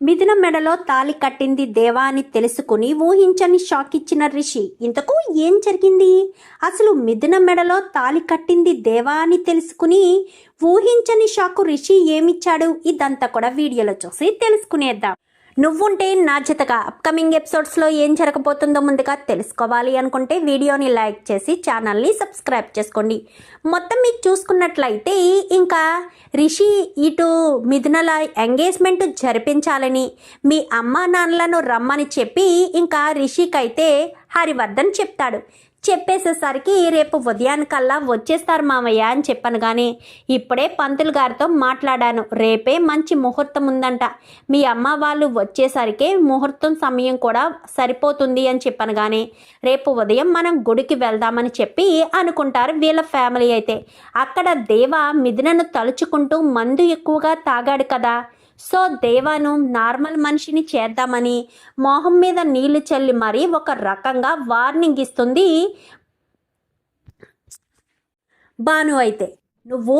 మిథున మెడలో తాలి కట్టింది దేవా అని తెలుసుకుని ఊహించని షాక్ ఇచ్చిన రిషి ఇంతకు ఏం జరిగింది? అసలు మిథున మెడలో తాలి కట్టింది దేవా అని తెలుసుకుని ఊహించని షాకు రిషి ఏమిచ్చాడు? ఇదంతా కూడా వీడియోలో చూసి తెలుసుకునేద్దాం. నువ్వుంటే నాచ్యతగా అప్కమింగ్ ఎపిసోడ్స్లో ఏం జరగబోతుందో ముందుగా తెలుసుకోవాలి అనుకుంటే వీడియోని లైక్ చేసి ఛానల్ని సబ్స్క్రైబ్ చేసుకోండి. మొత్తం మీకు చూసుకున్నట్లయితే ఇంకా రిషి ఇటు మిథునల ఎంగేజ్మెంట్ జరిపించాలని మీ అమ్మా నాన్నలను రమ్మని చెప్పి ఇంకా రిషికైతే హరివర్ధన్ చెప్తాడు. చెప్పేసేసరికి రేపు ఉదయానికల్లా వచ్చేస్తారు మామయ్య అని చెప్పాను కానీ ఇప్పుడే పంతులు గారితో మాట్లాడాను. రేపే మంచి ముహూర్తం ఉందంట. మీ అమ్మ వాళ్ళు వచ్చేసరికి ముహూర్తం సమయం కూడా సరిపోతుంది అని చెప్పాను కానీ రేపు ఉదయం మనం గుడికి వెళ్దామని చెప్పి అనుకుంటారు వీళ్ళ ఫ్యామిలీ అయితే. అక్కడ దేవ మిథునను తలుచుకుంటూ మందు ఎక్కువగా తాగాడు కదా. సో దేవాను నార్మల్ మనిషిని చేద్దామని మొహం మీద నీళ్ళు చల్లి మరీ ఒక రకంగా వార్నింగ్ ఇస్తుంది బాను అయితే. నువ్వు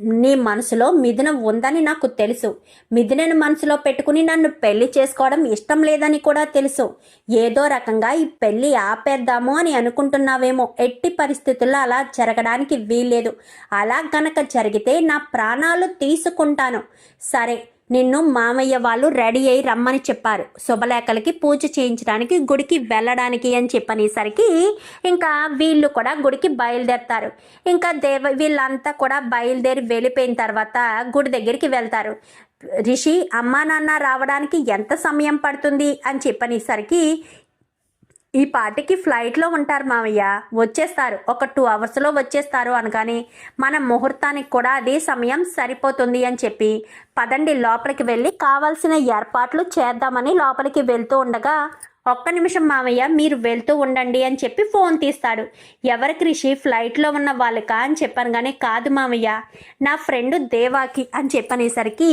నీ మనసులో మిథునం ఉందని నాకు తెలుసు. మిథునను మనసులో పెట్టుకుని నన్ను పెళ్ళి చేసుకోవడం ఇష్టం లేదని కూడా తెలుసు. ఏదో రకంగా ఈ పెళ్ళి ఆపేద్దాము అని అనుకుంటున్నావేమో. ఎట్టి పరిస్థితుల్లో అలా జరగడానికి వీల్లేదు. అలా గనక జరిగితే నా ప్రాణాలు తీసుకుంటాను. సరే నిన్ను మామయ్య వాళ్ళు రెడీ అయి రమ్మని చెప్పారు. శుభలేఖలకి పూజ చేయించడానికి గుడికి వెళ్ళడానికి అని చెప్పనేసరికి ఇంకా వీళ్ళు కూడా గుడికి బయలుదేరుతారు. ఇంకా దేవ వీళ్ళంతా కూడా బయలుదేరి వెళ్ళిపోయిన తర్వాత గుడి దగ్గరికి వెళ్తారు. రిషి అమ్మా నాన్న రావడానికి ఎంత సమయం పడుతుంది? అని చెప్పనేసరికి ఈ పాటికి ఫ్లైట్లో ఉంటారు మామయ్య వచ్చేస్తారు. ఒక టూ అవర్స్లో వచ్చేస్తారు అనగానే మన ముహూర్తానికి కూడా అదే సమయం సరిపోతుంది అని చెప్పి పదండి లోపలికి వెళ్ళి కావాల్సిన ఏర్పాట్లు చేద్దామని లోపలికి వెళ్తూ ఉండగా ఒక్క నిమిషం మామయ్య మీరు వెళ్తూ ఉండండి అని చెప్పి ఫోన్ తీస్తాడు. ఎవరి కృషి ఫ్లైట్లో ఉన్న వాళ్ళకా? అని చెప్పాను కానీ కాదు మామయ్య నా ఫ్రెండ్ దేవాకి అని చెప్పనేసరికి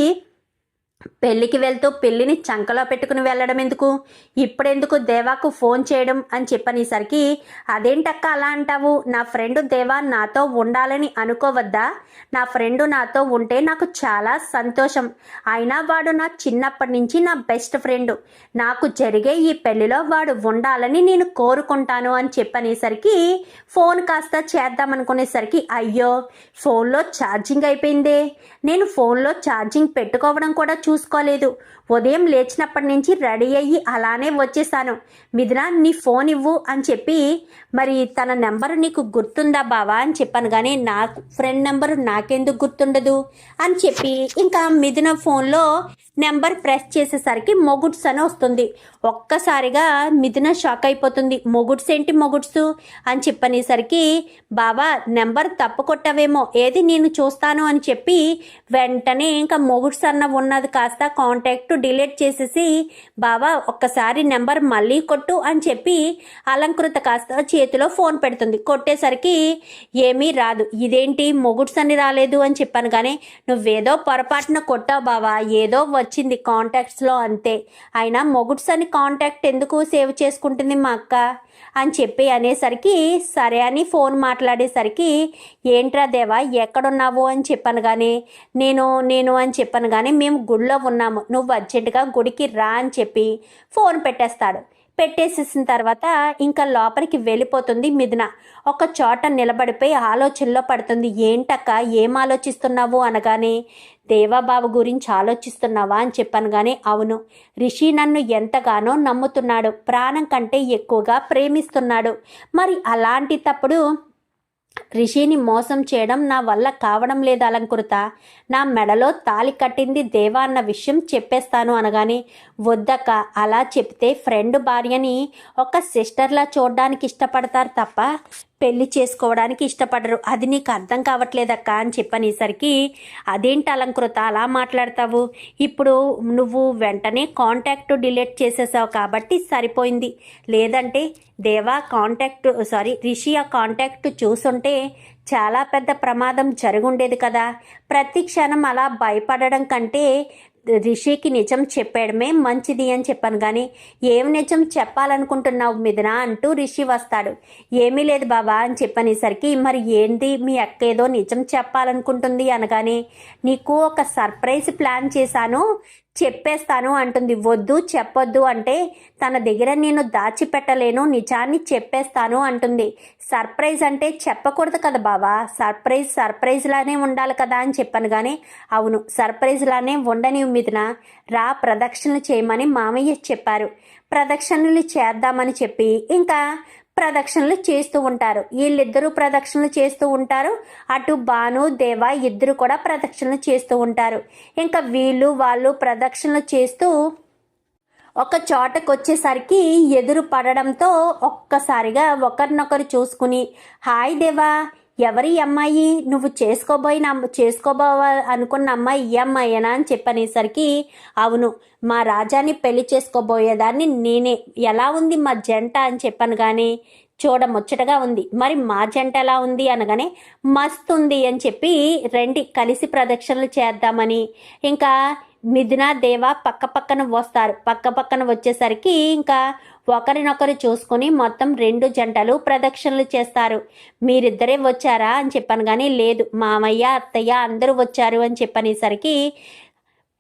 పెళ్ళికి వెళ్తూ పెళ్ళిని చంకలో పెట్టుకుని వెళ్ళడం ఎందుకు? ఇప్పుడెందుకు దేవాకు ఫోన్ చేయడం అని చెప్పనేసరికి అదేంటక్క అలా అంటావు? నా ఫ్రెండ్ దేవా నాతో ఉండాలని అనుకోవద్దా? నా ఫ్రెండ్ నాతో ఉంటే నాకు చాలా సంతోషం. అయినా వాడు నా చిన్నప్పటి నుంచి నా బెస్ట్ ఫ్రెండ్. నాకు జరిగే ఈ పెళ్ళిలో వాడు ఉండాలని నేను కోరుకుంటాను అని చెప్పనేసరికి ఫోన్ కాస్త చేద్దామనుకునేసరికి అయ్యో ఫోన్లో ఛార్జింగ్ అయిపోయిందే. నేను ఫోన్లో ఛార్జింగ్ పెట్టుకోవడం కూడా చూ చూసుకోలేదు. ఉదయం లేచినప్పటి నుంచి రెడీ అయ్యి అలానే వచ్చేసాను. మిథున నీ ఫోన్ ఇవ్వు అని చెప్పి మరి తన నెంబర్ నీకు గుర్తుందా బావా? అని చెప్పాను. కానీ నాకు ఫ్రెండ్ నెంబర్ నాకెందుకు గుర్తుండదు? అని చెప్పి ఇంకా మిథున ఫోన్లో నెంబర్ ప్రెస్ చేసేసరికి మొగుడ్స్ అని వస్తుంది. ఒక్కసారిగా మిథున షాక్ అయిపోతుంది. మొగుడ్స్ ఏంటి మొగుడ్స్? అని చెప్పనేసరికి బాబా నెంబర్ తప్పు కొట్టవేమో ఏది నేను చూస్తాను? అని చెప్పి వెంటనే ఇంకా మొగుడ్స్ అన్న ఉన్నది కాస్త కాంటాక్ట్ డిలీట్ చేసేసి బాబా ఒక్కసారి నెంబర్ మళ్ళీ కొట్టు అని చెప్పి అలంకృత కాస్త చేతిలో ఫోన్ పెడుతుంది. కొట్టేసరికి ఏమీ రాదు. ఇదేంటి? మొగుడ్స్ అని రాలేదు అని చెప్పాను. కానీ నువ్వేదో పొరపాటున కొట్టావు బావా. ఏదో వచ్చింది కాంటాక్ట్స్లో అంతే. అయినా మొగుడ్స్ అని కాంటాక్ట్ ఎందుకు సేవ్ చేసుకుంటుంది మా అక్క? అని చెప్పి అనేసరికి సరే అని ఫోన్ మాట్లాడేసరికి ఏంట్రా దేవా ఎక్కడున్నావు? అని చెప్పాను కానీ నేను నేను అని చెప్పాను కానీ మేము గుడిలో ఉన్నాము. నువ్వు అర్జెంటుగా గుడికి రా అని చెప్పి ఫోన్ పెట్టేస్తాడు. పెట్టేసేసిన తర్వాత ఇంకా లోపలికి వెళ్ళిపోతుంది మిథున. ఒక చోట నిలబడిపోయి ఆలోచనలో పడుతుంది ఏంటక్క ఏం ఆలోచిస్తున్నావు? అనగానే దేవాబాబు గురించి ఆలోచిస్తున్నావా? అని చెప్పాను కానీ అవును. రిషి నన్ను ఎంతగానో నమ్ముతున్నాడు. ప్రాణం కంటే ఎక్కువగా ప్రేమిస్తున్నాడు. మరి అలాంటి తప్పుడు రిషిని మోసం చేయడం నా వల్ల కావడం లేదు అలంకృత. నా మెడలో తాలి కట్టింది దేవా అన్న విషయం చెప్పేస్తాను అనగానే వద్దక అలా చెప్తే ఫ్రెండ్ భార్యని ఒక సిస్టర్లా చూడడానికి ఇష్టపడతారు తప్ప పెళ్ళి చేసుకోవడానికి ఇష్టపడరు. అది నీకు అర్థం కావట్లేదక్క అని చెప్పనేసరికి అదేంటి అలంకృత? అలా మాట్లాడతావు? ఇప్పుడు నువ్వు వెంటనే కాంటాక్ట్ డిలీట్ చేసేసావు కాబట్టి సరిపోయింది. లేదంటే దేవా కాంటాక్ట్ సారీ రిషి ఆ కాంటాక్ట్ చూసుంటే చాలా పెద్ద ప్రమాదం జరుగుండేది కదా. ప్రతి క్షణం అలా భయపడడం కంటే రిషికి నిజం చెప్పడమే మంచిది అని చెప్పాను కానీ ఏం నిజం చెప్పాలనుకుంటున్నావు మిథున అంటూ రిషి వస్తాడు. ఏమీ లేదు బాబా అని చెప్పనేసరికి మరి ఏంది మీ అక్క ఏదో నిజం చెప్పాలనుకుంటుంది అనగానే నీకు ఒక సర్ప్రైజ్ ప్లాన్ చేశాను చెప్పేస్తాను అంటుంది. వద్దు చెప్పొద్దు అంటే తన దగ్గర నేను దాచిపెట్టలేను నిజాన్ని చెప్పేస్తాను అంటుంది. సర్ప్రైజ్ అంటే చెప్పకూడదు కదా బావా. సర్ప్రైజ్ సర్ప్రైజ్ లానే ఉండాలి కదా అని చెప్పాను కానీ అవును సర్ప్రైజ్ లానే ఉండని మీదన రా ప్రదక్షిణలు చేయమని మామయ్య చెప్పారు. ప్రదక్షిణలు చేద్దామని చెప్పి ఇంకా ప్రదక్షిణలు చేస్తూ ఉంటారు. వీళ్ళిద్దరూ ప్రదక్షిణలు చేస్తూ ఉంటారు. అటు భాను దేవ ఇద్దరు కూడా ప్రదక్షిణలు చేస్తూ ఉంటారు. ఇంకా వీళ్ళు వాళ్ళు ప్రదక్షిణలు చేస్తూ ఒక చోటకు వచ్చేసరికి ఎదురు పడడంతో ఒక్కసారిగా ఒకరినొకరు చూసుకుని హాయ్ దేవా ఎవరి అమ్మాయి నువ్వు చేసుకోబోయిన అమ్మ- చేసుకోబోవా అనుకున్న అమ్మాయి ఈ అమ్మాయేనా అని చెప్పనేసరికి అవును మా రాజాని పెళ్ళి చేసుకోబోయేదాన్ని నేనే. ఎలా ఉంది మా జంట అని చెప్పాను కానీ చూడ ముచ్చటగా ఉంది. మరి మా జంట ఎలా ఉంది అనగానే మస్తు ఉంది అని చెప్పి రండి కలిసి ప్రదక్షిణలు చేద్దామని. ఇంకా మిథునా దేవ పక్క పక్కన వస్తారు. పక్క పక్కన వచ్చేసరికి ఇంకా ఒకరినొకరు చూసుకుని మొత్తం రెండు జంటలు ప్రదక్షిణలు చేస్తారు. మీరిద్దరే వచ్చారా అని చెప్పాను కానీ లేదు. మామయ్య అత్తయ్య అందరూ వచ్చారు అని చెప్పనేసరికి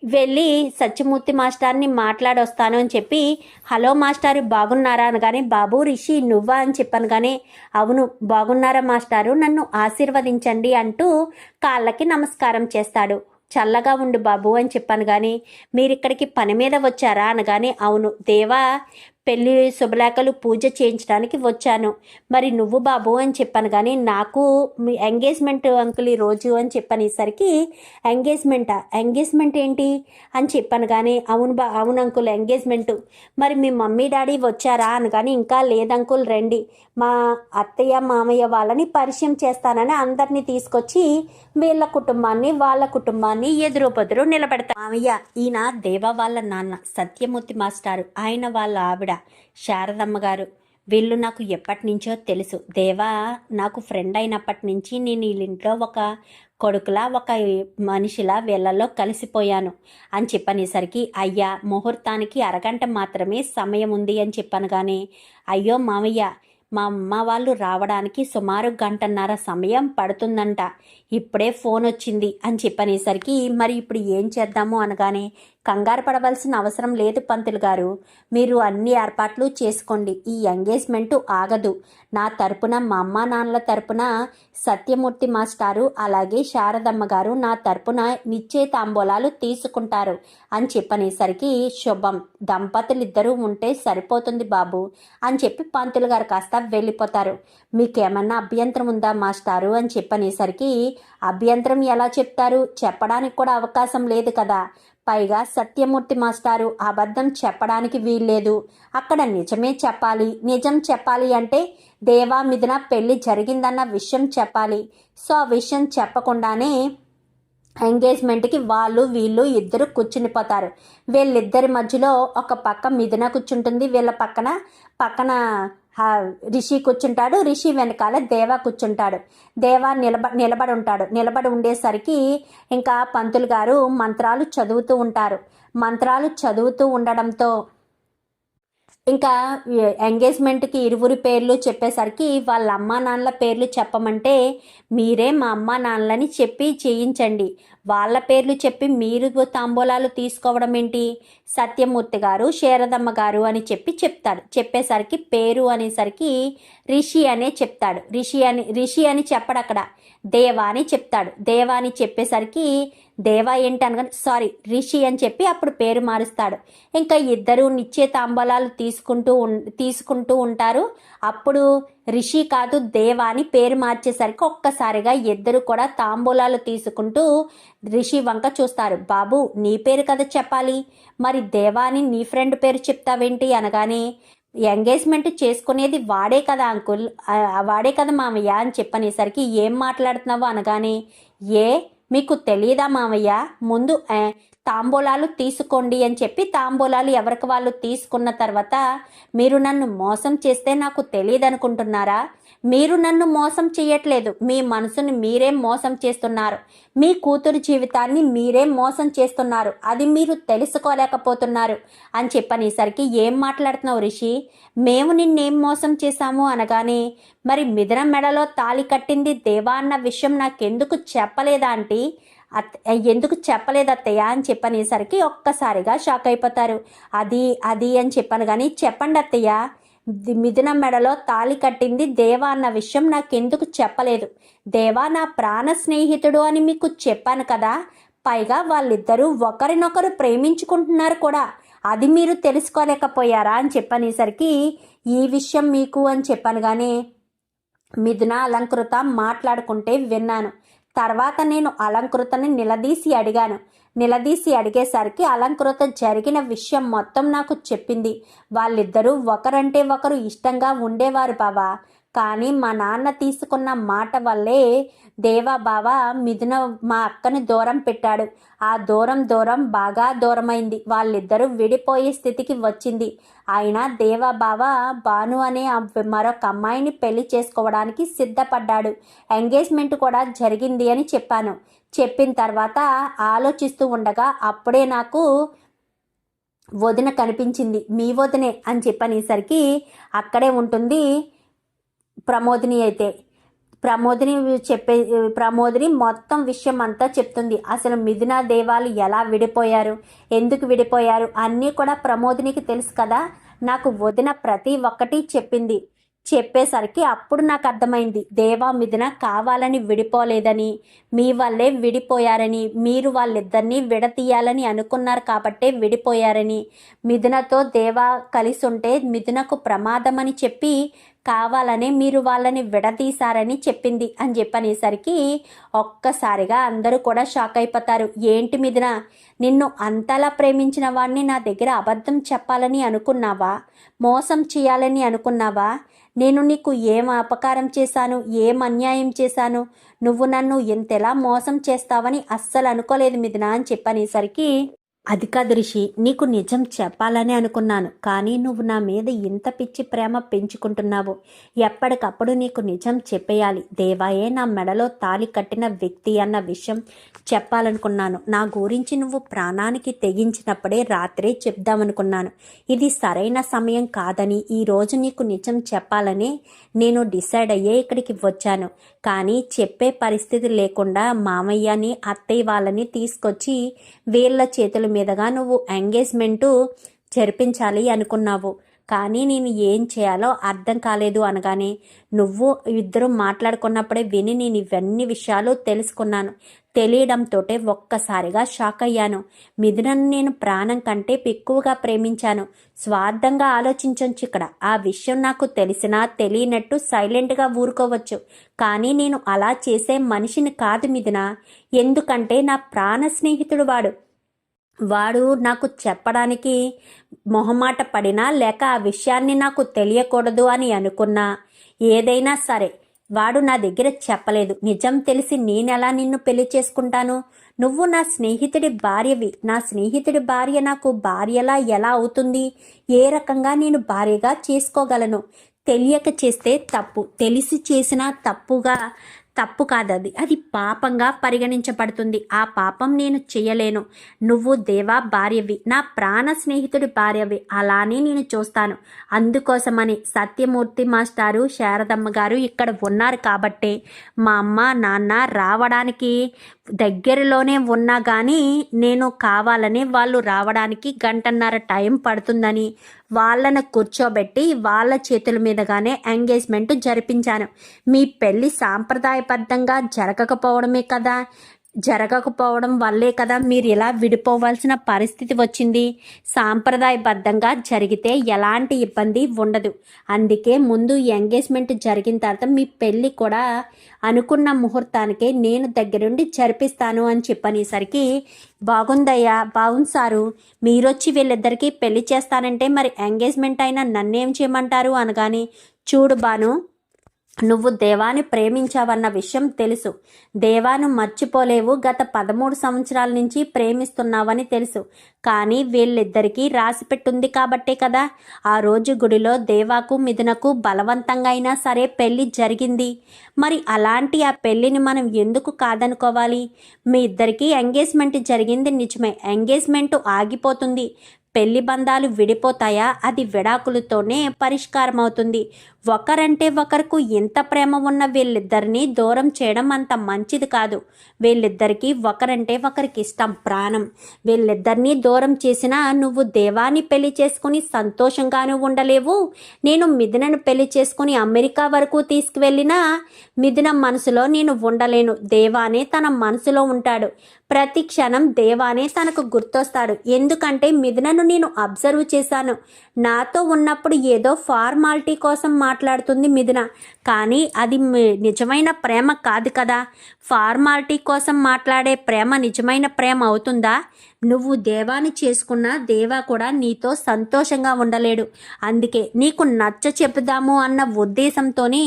వెళ్ళి సత్యమూర్తి మాస్టర్ని మాట్లాడొస్తాను అని చెప్పి హలో మాస్టారు బాగున్నారా? అనగానే బాబు రిషి నువ్వా? అని చెప్పాను కానీ అవును బాగున్నారా మాస్టారు? నన్ను ఆశీర్వదించండి అంటూ కాళ్ళకి నమస్కారం చేస్తాడు. చల్లగా ఉండు బాబు అని చెప్పాను కానీ మీరు ఇక్కడికి పని మీద వచ్చారా? అనగానే అవును దేవా పెళ్ళి శుభలేఖలు పూజ చేయించడానికి వచ్చాను. మరి నువ్వు బాబు అని చెప్పాను కానీ నాకు మీ ఎంగేజ్మెంట్ అంకుల్ ఈ రోజు అని చెప్పనేసరికి ఎంగేజ్మెంటా ఎంగేజ్మెంట్ ఏంటి? అని చెప్పాను కానీ అవును బా అవును అంకుల్ ఎంగేజ్మెంట్. మరి మీ మమ్మీ డాడీ వచ్చారా? అని కానీ ఇంకా లేదంకుల్ రండి. మా అత్తయ్య మామయ్య వాళ్ళని పరిచయం చేస్తానని అందరినీ తీసుకొచ్చి వీళ్ళ కుటుంబాన్ని వాళ్ళ కుటుంబాన్ని ఎదురు బదురు నిలబెడతా మామయ్య ఈయన దేవ వాళ్ళ నాన్న సత్యమూర్తి మాస్టారు. ఆయన వాళ్ళ ఆవిడ. శారదమ్మ గారు వీళ్ళు నాకు ఎప్పటి నుంచో తెలుసు. దేవా నాకు ఫ్రెండ్ అయినప్పటి నుంచి నేను వీళ్ళింట్లో ఒక కొడుకులా ఒక మనిషిలా వీళ్ళలో కలిసిపోయాను అని చెప్పనేసరికి అయ్యా ముహూర్తానికి అరగంట మాత్రమే సమయం ఉంది అని చెప్పాను కానీ అయ్యో మామయ్య మా అమ్మ వాళ్ళు రావడానికి సుమారు గంటన్నర సమయం పడుతుందంట. ఇప్పుడే ఫోన్ వచ్చింది అని చెప్పనేసరికి మరి ఇప్పుడు ఏం చేద్దాము అనగానే కంగారు పడవలసిన అవసరం లేదు పంతులు గారు. మీరు అన్ని ఏర్పాట్లు చేసుకోండి. ఈ ఎంగేజ్మెంట్ ఆగదు. నా తరపున మా అమ్మ నాన్నల తరపున సత్యమూర్తి మాస్టారు అలాగే శారదమ్మ గారు నా తరపున నిశ్చయితాంబూలాలు తీసుకుంటారు అని చెప్పనేసరికి శుభం దంపతులిద్దరూ ఉంటే సరిపోతుంది బాబు అని చెప్పి పంతులు గారు కాస్త వెళ్ళిపోతారు. మీకేమన్నా అభ్యంతరం ఉందా మాస్టారు అని చెప్పనేసరికి అభ్యంతరం ఎలా చెప్తారు? చెప్పడానికి కూడా అవకాశం లేదు కదా. పైగా సత్యమూర్తి మాస్టారు అబద్ధం చెప్పడానికి వీల్లేదు. అక్కడ నిజమే చెప్పాలి. నిజం చెప్పాలి అంటే దేవా మిథున పెళ్ళి జరిగిందన్న విషయం చెప్పాలి. సో ఆ విషయం చెప్పకుండానే ఎంగేజ్మెంట్కి వాళ్ళు వీళ్ళు ఇద్దరు కూర్చునిపోతారు వీళ్ళిద్దరి మధ్యలో ఒక పక్క మిథున కూర్చుంటుంది. వీళ్ళ పక్కన పక్కన రిషి కూర్చుంటాడు. రిషి వెనకాల దేవా కూర్చుంటాడు. దేవా నిలబ నిలబడి ఉంటాడు. నిలబడి ఉండేసరికి ఇంకా పంతులు గారు మంత్రాలు చదువుతూ ఉంటారు. మంత్రాలు చదువుతూ ఉండడంతో ఇంకా ఎంగేజ్మెంట్కి ఇరువురి పేర్లు చెప్పేసరికి వాళ్ళ అమ్మా నాన్నల పేర్లు చెప్పమంటే మీరే మా అమ్మా నాన్నలని చెప్పి చేయించండి. వాళ్ళ పేర్లు చెప్పి మీరు తాంబూలాలు తీసుకోవడం ఏంటి? సత్యమూర్తి గారు శారదమ్మ గారు అని చెప్పి చెప్తాడు. చెప్పేసరికి పేరు అనేసరికి రిషి అనే చెప్తాడు. రిషి అని రిషి అని చెప్పడు అక్కడ. దేవా అని చెప్తాడు. దేవా అని చెప్పేసరికి దేవా ఏంటి అనగా సారీ రిషి అని చెప్పి అప్పుడు పేరు మారుస్తాడు. ఇంకా ఇద్దరు నిత్య తాంబూలాలు తీసుకుంటూ తీసుకుంటూ ఉంటారు. అప్పుడు రిషి కాదు దేవా అని పేరు మార్చేసరికి ఒక్కసారిగా ఇద్దరు కూడా తాంబూలాలు తీసుకుంటూ రిషి వంక చూస్తారు. బాబు నీ పేరు కదా చెప్పాలి. మరి దేవా అని నీ ఫ్రెండ్ పేరు చెప్తావేంటి అనగానే ఎంగేజ్మెంట్ చేసుకునేది వాడే కదా అంకుల్ వాడే కదా మామయ్య అని చెప్పనేసరికి ఏం మాట్లాడుతున్నావు అనగానే ఏ మీకు తెలియదా మామయ్య? ముందు తాంబూలాలు తీసుకోండి అని చెప్పి తాంబూలాలు ఎవరికి వాళ్ళు తీసుకున్న తర్వాత మీరు నన్ను మోసం చేస్తే నాకు తెలియదు అనుకుంటున్నారా? మీరు నన్ను మోసం చేయట్లేదు. మీ మనసుని మీరే మోసం చేస్తున్నారు. మీ కూతురు జీవితాన్ని మీరే మోసం చేస్తున్నారు. అది మీరు తెలుసుకోలేకపోతున్నారు అని చెప్పనేసరికి ఏం మాట్లాడుతున్నావు రిషి? మేము నిన్నేం మోసం చేశాము అనగానే మరి మిథున మెడలో తాళి కట్టింది దేవా అన్న విషయం నాకెందుకు చెప్పలేదా ఆంటీ? అత్త ఎందుకు చెప్పలేదు అత్తయ్య అని చెప్పనేసరికి ఒక్కసారిగా షాక్ అయిపోతారు. అది అది అని చెప్పాను కానీ చెప్పండి అత్తయ్య. మిథున మెడలో తాళి కట్టింది దేవా అన్న విషయం నాకెందుకు చెప్పలేదు. దేవా నా ప్రాణ స్నేహితుడు అని మీకు చెప్పాను కదా. పైగా వాళ్ళిద్దరూ ఒకరినొకరు ప్రేమించుకుంటున్నారు కూడా. అది మీరు తెలుసుకోలేకపోయారా అని చెప్పనేసరికి ఈ విషయం మీకు అని చెప్పాను కానీ మిథున అలంకృత మాట్లాడుకుంటే విన్నాను. తర్వాత నేను అలంకృతని నిలదీసి అడిగాను. నిలదీసి అడిగేసరికి అలంకృత జరిగిన విషయం మొత్తం నాకు చెప్పింది. వాళ్ళిద్దరూ ఒకరంటే ఒకరు ఇష్టంగా ఉండేవారు బావా. కానీ మా నాన్న తీసుకున్న మాట వల్లే దేవా బావ మిథున మా అక్కని దూరం పెట్టాడు. ఆ దూరం దూరం బాగా దూరమైంది. వాళ్ళిద్దరూ విడిపోయే స్థితికి వచ్చింది. అయినా దేవా బావ భాను అనే మరొక అమ్మాయిని పెళ్ళి చేసుకోవడానికి సిద్ధపడ్డాడు. ఎంగేజ్మెంట్ కూడా జరిగింది అని చెప్పాను. చెప్పిన తర్వాత ఆలోచిస్తూ ఉండగా అప్పుడే నాకు వదిన కనిపించింది. మీ వదినే అని చెప్పనేసరికి అక్కడే ఉంటుంది ప్రమోదిని అయితే. ప్రమోదిని చెప్పే ప్రమోదిని మొత్తం విషయం అంతా చెప్తుంది. అసలు మిథునా దేవాలు ఎలా విడిపోయారు? ఎందుకు విడిపోయారు? అన్నీ కూడా ప్రమోదినికి తెలుసు కదా. నాకు వదిన ప్రతి ఒక్కటి చెప్పింది. చెప్పేసరికి అప్పుడు నాకు అర్థమైంది. దేవా మిథున కావాలని విడిపోలేదని మీ వల్లే విడిపోయారని మీరు వాళ్ళిద్దరినీ విడతీయాలని అనుకున్నారు కాబట్టే విడిపోయారని. మిథునతో దేవా కలిసి ఉంటే మిథునకు ప్రమాదమని చెప్పి కావాలనే మీరు వాళ్ళని విడదీశారని చెప్పింది అని చెప్పనేసరికి ఒక్కసారిగా అందరూ కూడా షాక్ అయిపోతారు. ఏంటి మిథున నిన్ను అంతలా ప్రేమించిన వాడిని నా దగ్గర అబద్ధం చెప్పాలని అనుకున్నావా? మోసం చేయాలని అనుకున్నావా? నేను నీకు ఏం అపకారం చేశాను? ఏం అన్యాయం చేశాను? నువ్వు నన్ను ఎంతెలా మోసం చేస్తావని అస్సలు అనుకోలేదు మిథున అని చెప్పనేసరికి అది కాదు రిషి నీకు నిజం చెప్పాలని అనుకున్నాను. కానీ నువ్వు నా మీద ఇంత పిచ్చి ప్రేమ పెంచుకుంటున్నావు. ఎప్పటికప్పుడు నీకు నిజం చెప్పేయాలి. దేవాయే నా మెడలో తాలి కట్టిన వ్యక్తి అన్న విషయం చెప్పాలనుకున్నాను. నా గురించి నువ్వు ప్రాణానికి తెగించినప్పుడే రాత్రే చెప్దామనుకున్నాను. ఇది సరైన సమయం కాదని ఈరోజు నీకు నిజం చెప్పాలని నేను డిసైడ్ అయ్యే ఇక్కడికి వచ్చాను. కానీ చెప్పే పరిస్థితి లేకుండా మామయ్యని అత్తయ్య వాళ్ళని తీసుకొచ్చి వీళ్ళ చేతుల మీదుగా నువ్వు ఎంగేజ్మెంటు జరిపించాలి అనుకున్నావు. కానీ నేను ఏం చేయాలో అర్థం కాలేదు అనగానే నువ్వు ఇద్దరు మాట్లాడుకున్నప్పుడే విని నేను ఇవన్నీ విషయాలు తెలుసుకున్నాను. తెలియడంతో ఒక్కసారిగా షాక్ అయ్యాను. మిథునను నేను ప్రాణం కంటే ఎక్కువగా ప్రేమించాను. స్వార్థంగా ఆలోచించొచ్చు ఇక్కడ. ఆ విషయం నాకు తెలిసినా తెలియనట్టు సైలెంట్గా ఊరుకోవచ్చు. కానీ నేను అలా చేసే మనిషిని కాదు మిథున. ఎందుకంటే నా ప్రాణ స్నేహితుడు వాడు. వాడు నాకు చెప్పడానికి మొహమాట పడినా లేక ఆ విషయాన్ని నాకు తెలియకూడదు అని అనుకున్నా. ఏదైనా సరే వాడు నా దగ్గర చెప్పలేదు. నిజం తెలిసి నేనెలా నిన్ను పెళ్ళి చేసుకుంటాను? నువ్వు నా స్నేహితుడి భార్యవి. నా స్నేహితుడి భార్య నాకు భార్యలా ఎలా అవుతుంది? ఏ రకంగా నేను భార్యగా చేసుకోగలను? తెలియక చేస్తే తప్పు. తెలిసి చేసినా తప్పుగా. తప్పు కాదది. అది పాపంగా పరిగణించబడుతుంది. ఆ పాపం నేను చేయలేను. నువ్వు దేవా భార్యవి. నా ప్రాణ స్నేహితుడి భార్యవి. అలానే నేను చూస్తాను. అందుకోసమని సత్యమూర్తి మాస్టారు శారదమ్మ గారు ఇక్కడ ఉన్నారు కాబట్టే మా అమ్మ నాన్న రావడానికి దగ్గరలోనే ఉన్నా కానీ నేను కావాలని వాళ్ళు రావడానికి గంటన్నర టైం పడుతుందని వాళ్ళను కూర్చోబెట్టి వాళ్ళ చేతుల మీదగానే ఎంగేజ్మెంట్ జరిపించాను. మీ పెళ్ళి సాంప్రదాయబద్ధంగా జరగకపోవడమే కదా. జరగకపోవడం వల్లే కదా మీరు ఇలా విడిపోవాల్సిన పరిస్థితి వచ్చింది. సాంప్రదాయబద్ధంగా జరిగితే ఎలాంటి ఇబ్బంది ఉండదు. అందుకే ముందు ఎంగేజ్మెంట్ జరిగిన తర్వాత మీ పెళ్ళి కూడా అనుకున్న ముహూర్తానికే నేను దగ్గరుండి జరిపిస్తాను అని చెప్పనేసరికి బాగుందయ్యా బాగుంది సారు. మీరొచ్చి వీళ్ళిద్దరికీ పెళ్ళి చేస్తానంటే మరి ఎంగేజ్మెంట్ అయినా నన్నేం చేయమంటారు? అనగాని చూడు బాను నువ్వు దేవాన్ని ప్రేమించావన్న విషయం తెలుసు. దేవాను మర్చిపోలేవు. గత పదమూడు సంవత్సరాల నుంచి ప్రేమిస్తున్నావని తెలుసు. కానీ వీళ్ళిద్దరికీ రాసి పెట్టుంది కాబట్టే కదా. ఆ రోజు గుడిలో దేవాకు మిథునకు బలవంతంగా అయినా సరే పెళ్ళి జరిగింది. మరి అలాంటి ఆ పెళ్ళిని మనం ఎందుకు కాదనుకోవాలి? మీ ఇద్దరికీ ఎంగేజ్మెంట్ జరిగింది నిజమే. ఎంగేజ్మెంట్ ఆగిపోతుంది. పెళ్ళి బంధాలు విడిపోతాయా? అది విడాకులతోనే పరిష్కారం అవుతుంది ఒకరంటే ఒకరికి ఎంత ప్రేమ ఉన్న వీళ్ళిద్దరినీ దూరం చేయడం అంత మంచిది కాదు. వీళ్ళిద్దరికీ ఒకరంటే ఒకరికి ఇష్టం ప్రాణం. వీళ్ళిద్దరినీ దూరం చేసినా నువ్వు దేవాన్ని పెళ్ళి చేసుకుని సంతోషంగానూ ఉండలేవు. నేను మిథునను పెళ్ళి చేసుకుని అమెరికా వరకు తీసుకువెళ్ళినా మిథున మనసులో నేను ఉండలేను. దేవానే తన మనసులో ఉంటాడు. ప్రతి క్షణం దేవానే తనకు గుర్తొస్తాడు. ఎందుకంటే మిథునను నేను అబ్జర్వ్ చేశాను. నాతో ఉన్నప్పుడు ఏదో ఫార్మాలిటీ కోసం మా మాట్లాడుతుంది మిథున. కానీ అది నిజమైన ప్రేమ కాదు కదా. ఫార్మాలిటీ కోసం మాట్లాడే ప్రేమ నిజమైన ప్రేమ అవుతుందా? నువ్వు దేవాని చేసుకున్న దేవా కూడా నీతో సంతోషంగా ఉండలేడు. అందుకే నీకు నచ్చ చెబుదాము అన్న ఉద్దేశంతోనే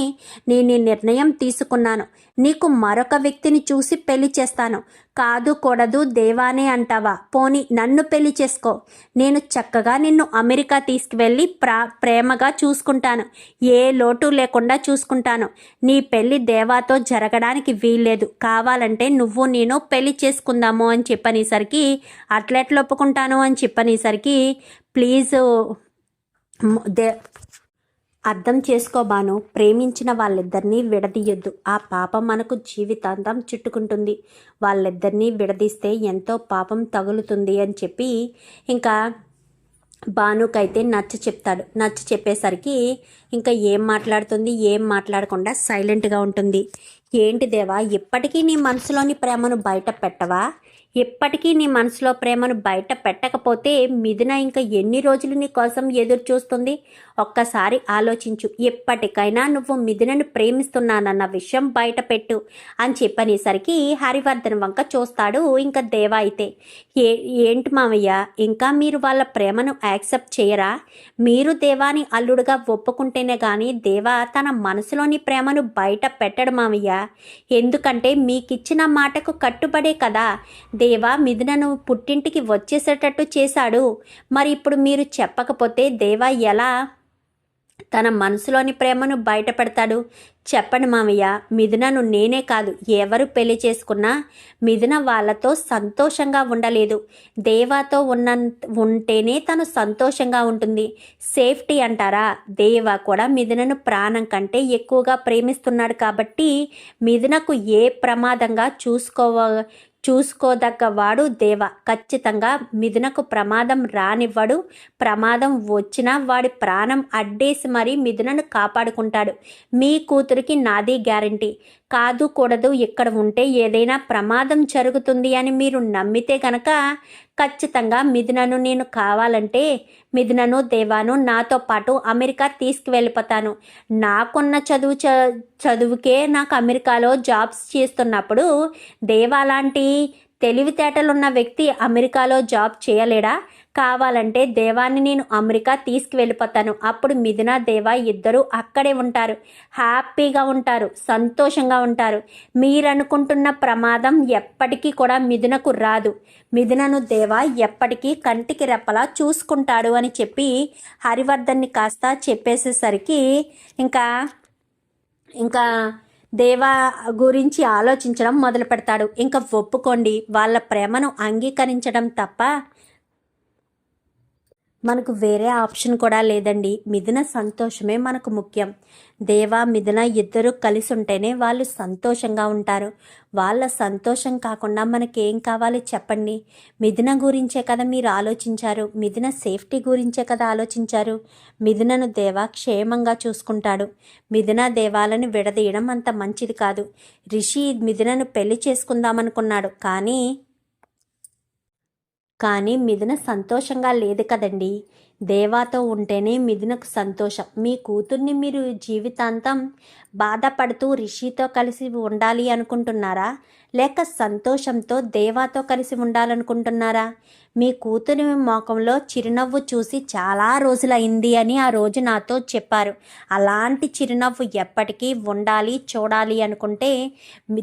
నేను ఈ నిర్ణయం తీసుకున్నాను. నీకు మరొక వ్యక్తిని చూసి పెళ్ళి చేస్తాను. కాదు కూడదు దేవానే అంటావా? పోని నన్ను పెళ్ళి చేసుకో. నేను చక్కగా నిన్ను అమెరికా తీసుకువెళ్ళి ప్రా ప్రేమగా చూసుకుంటాను. ఏ లోటు లేకుండా చూసుకుంటాను. నీ పెళ్ళి దేవాతో జరగడానికి వీల్లేదు. కావాలంటే నువ్వు నేను పెళ్ళి చేసుకుందాము అని చెప్పనేసరికి అట్లెట్లు ఒప్పుకుంటాను అని చెప్పనేసరికి ప్లీజ్ దే అర్థం చేసుకోబాను ప్రేమించిన వాళ్ళిద్దరినీ విడదీయొద్దు. ఆ పాపం మనకు జీవితాంతం చుట్టుకుంటుంది. వాళ్ళిద్దరినీ విడదీస్తే ఎంతో పాపం తగులుతుంది అని చెప్పి ఇంకా భానుకైతే నచ్చ చెప్తాడు. నచ్చ చెప్పేసరికి ఇంకా ఏం మాట్లాడుతుంది? ఏం మాట్లాడకుండా సైలెంట్గా ఉంటుంది. ఏంటి దేవా ఇప్పటికీ నీ మనసులోని ప్రేమను బయట పెట్టవా? ఎప్పటికీ నీ మనసులో ప్రేమను బయట పెట్టకపోతే మిథున ఇంకా ఎన్ని రోజులు నీ కోసం ఎదురు చూస్తుంది ఒక్కసారి ఆలోచించు. ఎప్పటికైనా నువ్వు మిథునను ప్రేమిస్తున్నానన్న విషయం బయట పెట్టు అని చెప్పనేసరికి హరివర్ధన్ వంక చూస్తాడు ఇంకా దేవా అయితే. ఏ ఏంటి మామయ్య? ఇంకా మీరు వాళ్ళ ప్రేమను యాక్సెప్ట్ చేయరా? మీరు దేవాని అల్లుడుగా ఒప్పుకుంటేనే కానీ దేవా తన మనసులోని ప్రేమను బయట పెట్టడు మామయ్య. ఎందుకంటే మీకిచ్చిన మాటకు కట్టుబడే కదా. దేవా మిథునను పుట్టింటికి వచ్చేసేటట్టు చేశాడు. మరి ఇప్పుడు మీరు చెప్పకపోతే దేవా ఎలా తన మనసులోని ప్రేమను బయటపెడతాడు. చెప్పండి మామయ్య మిథునను నేనే కాదు. ఎవరు పెళ్ళి చేసుకున్నా మిథున వాళ్ళతో సంతోషంగా ఉండలేదు. దేవాతో ఉన్న ఉంటేనే తను సంతోషంగా ఉంటుంది. సేఫ్టీ అంటారా? దేవా కూడా మిథునను ప్రాణం కంటే ఎక్కువగా ప్రేమిస్తున్నాడు కాబట్టి మిథునకు ఏ ప్రమాదంగా చూసుకోవ చూసుకోదగ్గవాడు దేవ. ఖచ్చితంగా మిథునకు ప్రమాదం రానివ్వడు. ప్రమాదం వచ్చినా వాడి ప్రాణం అడ్డేసి మరీ మిథునను కాపాడుకుంటాడు. మీ కూతురికి నాది గ్యారంటీ. కాదు కూడదు ఇక్కడ ఉంటే ఏదైనా ప్రమాదం జరుగుతుంది అని మీరు నమ్మితే గనక ఖచ్చితంగా మిథునను నేను కావాలంటే మిథునను దేవాను నాతో పాటు అమెరికా తీసుకువెళ్ళిపోతాను. నాకున్న చదువు చ చదువుకే నాకు అమెరికాలో జాబ్స్ చేస్తున్నప్పుడు దేవా లాంటి తెలివితేటలున్న వ్యక్తి అమెరికాలో జాబ్ చేయలేడా? కావాలంటే దేవాన్ని నేను అమెరికా తీసుకువెళ్ళిపోతాను. అప్పుడు మిథున దేవా ఇద్దరు అక్కడే ఉంటారు. హ్యాపీగా ఉంటారు. సంతోషంగా ఉంటారు. మీరనుకుంటున్న ప్రమాదం ఎప్పటికీ కూడా మిథునకు రాదు. మిథునను దేవా ఎప్పటికీ కంటికి రెప్పలా చూసుకుంటాడు అని చెప్పి హరివర్ధన్ని కాస్త చెప్పేసేసరికి ఇంకా ఇంకా దేవా గురించి ఆలోచించడం మొదలు పెడతాడు ఇంకా ఒప్పుకోండి వాళ్ళ ప్రేమను అంగీకరించడం తప్ప మనకు వేరే ఆప్షన్ కూడా లేదండి. మిథున సంతోషమే మనకు ముఖ్యం. దేవా మిథున ఇద్దరు కలిసి ఉంటేనే వాళ్ళు సంతోషంగా ఉంటారు. వాళ్ళ సంతోషం కాకుండా మనకేం కావాలి చెప్పండి. మిథున గురించే కదా మీరు ఆలోచించారు. మిథున సేఫ్టీ గురించే కదా ఆలోచించారు. మిథునను దేవా క్షేమంగా చూసుకుంటాడు. మిథున దేవాలను విడదీయడం అంత మంచిది కాదు. రిషి మిథునను పెళ్ళి చేసుకుందామనుకున్నాడు. కానీ కానీ మిథున సంతోషంగా లేదు కదండి. దేవాతో ఉంటేనే మిథునకు సంతోషం. మీ కూతుర్ని మీరు జీవితాంతం బాధపడుతూ రిషితో కలిసి ఉండాలి అనుకుంటున్నారా? లేక సంతోషంతో దేవాతో కలిసి ఉండాలనుకుంటున్నారా? మీ కూతురి మోకంలో చిరునవ్వు చూసి చాలా రోజులైంది అని ఆ రోజు నాతో చెప్పారు. అలాంటి చిరునవ్వు ఎప్పటికీ ఉండాలి చూడాలి అనుకుంటే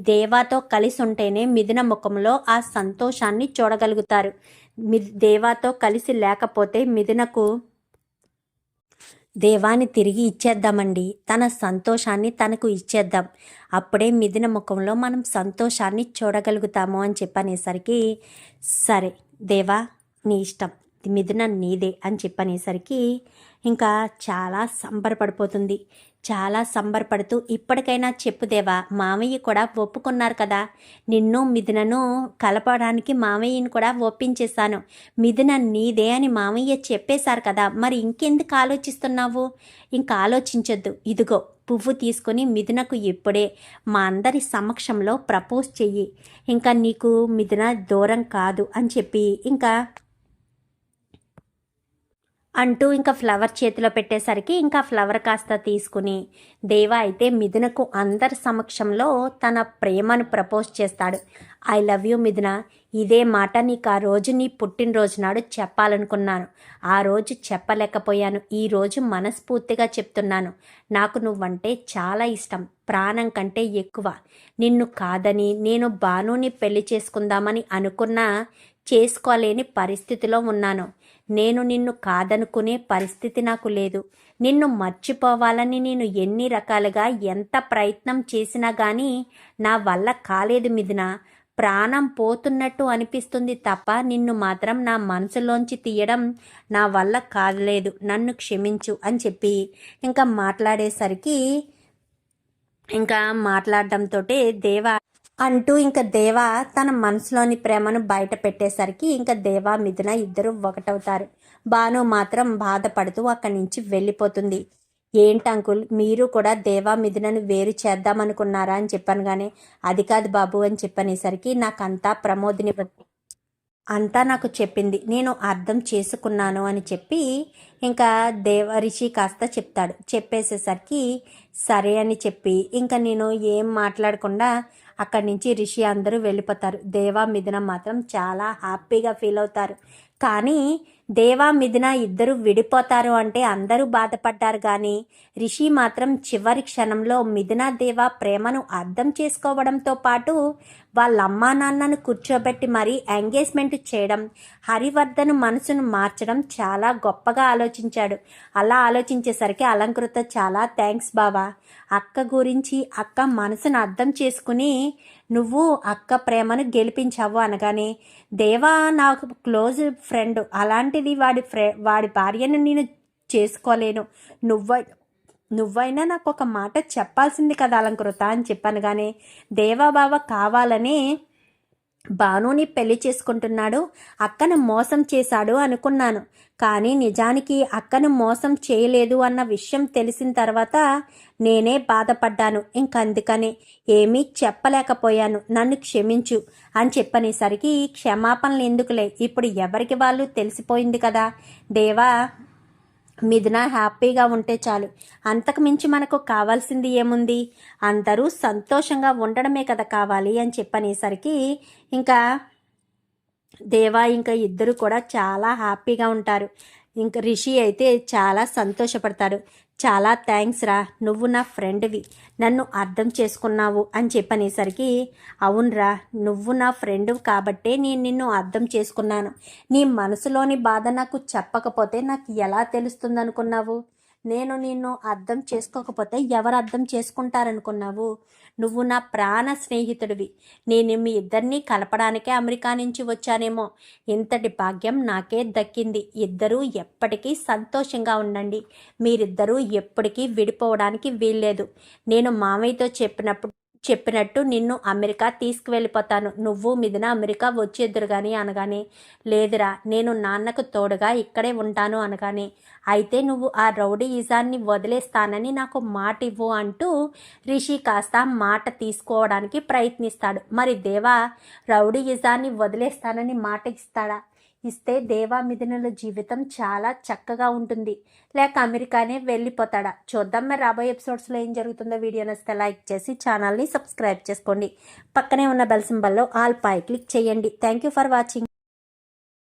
దేవాతో కలిసి ఉంటేనే మిథున ముఖంలో ఆ సంతోషాన్ని చూడగలుగుతారు. దేవాతో కలిసి లేకపోతే మిథునకు దేవాన్ని తిరిగి ఇచ్చేద్దామండి. తన సంతోషాన్ని తనకు ఇచ్చేద్దాం. అప్పుడే మిథున ముఖంలో మనం సంతోషాన్ని చూడగలుగుతాము అని చెప్పనేసరికి సరే దేవా నీ ఇష్టం. మిథున నీదే అని చెప్పనేసరికి ఇంకా చాలా సంబరపడిపోతుంది. చాలా సంబరపడుతూ ఇప్పటికైనా చెప్పుదేవా మామయ్య కూడా ఒప్పుకున్నారు కదా. నిన్ను మిథునను కలపడానికి మామయ్యని కూడా ఒప్పించేశాను. మిథున నీదే అని మామయ్య చెప్పేశారు కదా. మరి ఇంకెందుకు ఆలోచిస్తున్నావు? ఇంకా ఆలోచించొద్దు. ఇదిగో పువ్వు తీసుకొని మిథునకు ఇప్పుడే మా అందరి సమక్షంలో ప్రపోజ్ చెయ్యి. ఇంకా నీకు మిథున దూరం కాదు అని చెప్పి ఇంకా అంటూ ఇంకా ఫ్లవర్ చేతిలో పెట్టేసరికి ఇంకా ఫ్లవర్ కాస్త తీసుకుని దేవ అయితే మిథునకు అందరి సమక్షంలో తన ప్రేమను ప్రపోజ్ చేస్తాడు. ఐ లవ్ యూ మిథున. ఇదే మాట నీకు ఆ రోజు నీ పుట్టినరోజు నాడు చెప్పాలనుకున్నాను. ఆ రోజు చెప్పలేకపోయాను. ఈ రోజు మనస్ఫూర్తిగా చెప్తున్నాను. నాకు నువ్వంటే చాలా ఇష్టం. ప్రాణం కంటే ఎక్కువ. నిన్ను కాదని నేను బానుని పెళ్ళి చేసుకుందామని అనుకున్నా చేసుకోలేని పరిస్థితిలో ఉన్నాను. నేను నిన్ను కాదనుకునే పరిస్థితి నాకు లేదు. నిన్ను మర్చిపోవాలని నేను ఎన్ని రకాలుగా ఎంత ప్రయత్నం చేసినా కానీ నా వల్ల కాలేదు మిథున. ప్రాణం పోతున్నట్టు అనిపిస్తుంది తప్ప నిన్ను మాత్రం నా మనసులోంచి తీయడం నా వల్ల కాలేదు. నన్ను క్షమించు అని చెప్పి ఇంకా మాట్లాడేసరికి ఇంకా మాట్లాడడంతో దేవా అంటూ ఇంకా దేవ తన మనసులోని ప్రేమను బయట పెట్టేసరికి ఇంకా దేవ మిథున ఇద్దరు ఒకటవుతారు. భాను మాత్రం బాధపడుతూ అక్కడి నుంచి వెళ్ళిపోతుంది. ఏంటి అంకుల్ మీరు కూడా దేవా మిథునను వేరు చేద్దామనుకున్నారా అని చెప్పాను కానీ అది కాదు బాబు అని చెప్పనేసరికి నాకంతా ప్రమోదిని అంతా నాకు చెప్పింది. నేను అర్థం చేసుకున్నాను అని చెప్పి ఇంకా దేవ రిషి కాస్త చెప్తాడు. చెప్పేసేసరికి సరే అని చెప్పి ఇంకా నేను ఏం మాట్లాడకుండా అక్కడి నుంచి రిషి అందరూ వెళ్ళిపోతారు. దేవా మిథున మాత్రం చాలా హ్యాపీగా ఫీల్ అవుతారు. కానీ దేవా మిథున ఇద్దరు విడిపోతారు అంటే అందరూ బాధపడ్డారు కానీ రిషి మాత్రం చివరి క్షణంలో మిథున దేవా ప్రేమను అర్థం చేసుకోవడంతో పాటు వాళ్ళ అమ్మా నాన్నను కూర్చోబెట్టి మరీ ఎంగేజ్మెంట్ చేయడం హరివర్ధన్ మనసును మార్చడం చాలా గొప్పగా ఆలోచించాడు. అలా ఆలోచించేసరికి అలంకృత చాలా థ్యాంక్స్ బావా. అక్క గురించి అక్క మనసును అర్థం చేసుకుని నువ్వు అక్క ప్రేమను గెలిపించావు అనగానే దేవా నాకు క్లోజ్ ఫ్రెండ్ అలాంటిది వాడి ఫ్రె వాడి భార్యను నేను చేసుకోలేను. నువ్వ నువ్వైనా నాకు ఒక మాట చెప్పాల్సింది కదా అలంకృత అని చెప్పాను కానీ దేవాబావ కావాలని బానుని పెళ్ళి చేసుకుంటున్నాడు అక్కను మోసం చేశాడు అనుకున్నాను. కానీ నిజానికి అక్కను మోసం చేయలేదు అన్న విషయం తెలిసిన తర్వాత నేనే బాధపడ్డాను. ఇంకందుకని ఏమీ చెప్పలేకపోయాను. నన్ను క్షమించు అని చెప్పనేసరికి క్షమాపణలు ఎందుకులే? ఇప్పుడు ఎవరికి వాళ్ళు తెలిసిపోయింది కదా? దేవా మిథున హ్యాపీగా ఉంటే చాలు. అంతకు మించి మనకు కావాల్సింది ఏముంది? అందరూ సంతోషంగా ఉండడమే కదా కావాలి అని చెప్పనేసరికి ఇంకా దేవా ఇంకా ఇద్దరు కూడా చాలా హ్యాపీగా ఉంటారు. ఇంకా రిషి అయితే చాలా సంతోషపడతాడు. చాలా థ్యాంక్స్ రా. నువ్వు నా ఫ్రెండ్వి నన్ను అర్థం చేసుకున్నావు అని చెప్పనేసరికి అవునరా నువ్వు నా ఫ్రెండ్ కాబట్టే నేను నిన్ను అర్థం చేసుకున్నాను. నీ మనసులోని బాధ నాకు చెప్పకపోతే నాకు ఎలా తెలుస్తుందనుకున్నావు? నేను నిన్ను అర్థం చేసుకోకపోతే ఎవరు అర్థం చేసుకుంటారనుకున్నావు? నువ్వు నా ప్రాణ స్నేహితుడివి. నేను మీ ఇద్దరినీ కలపడానికే అమెరికా నుంచి వచ్చానేమో. ఇంతటి భాగ్యం నాకే దక్కింది. ఇద్దరూ ఎప్పటికీ సంతోషంగా ఉండండి. మీరిద్దరూ ఎప్పటికీ విడిపోవడానికి వీల్లేదు. నేను మామయ్యతో చెప్పినప్పుడు చెప్పినట్టు నిన్ను అమెరికా తీసుకువెళ్ళిపోతాను. నువ్వు మిదిన అమెరికా వచ్చేద్దరు కానీ అనగానే లేదురా నేను నాన్నకు తోడుగా ఇక్కడే ఉంటాను అనగానే అయితే నువ్వు ఆ రౌడీ ఈజాన్ని వదిలేస్తానని నాకు మాట ఇవ్వు అంటూ రిషి కాస్త మాట తీసుకోవడానికి ప్రయత్నిస్తాడు. మరి దేవా రౌడీ ఈజాన్ని వదిలేస్తానని మాట ఇస్తాడా ఇస్తే దేవా మిథునుల జీవితం చాలా చక్కగా ఉంటుంది. లేక అమెరికానే వెళ్ళిపోతాడా? చూద్దాం మరి రాబోయే ఎపిసోడ్స్లో ఏం జరుగుతుందో వీడియో నచ్చితే లైక్ చేసి ఛానల్ని సబ్స్క్రైబ్ చేసుకోండి. పక్కనే ఉన్న బెల్ సింబల్లో ఆల్ పై క్లిక్ చేయండి. Thank you for watching.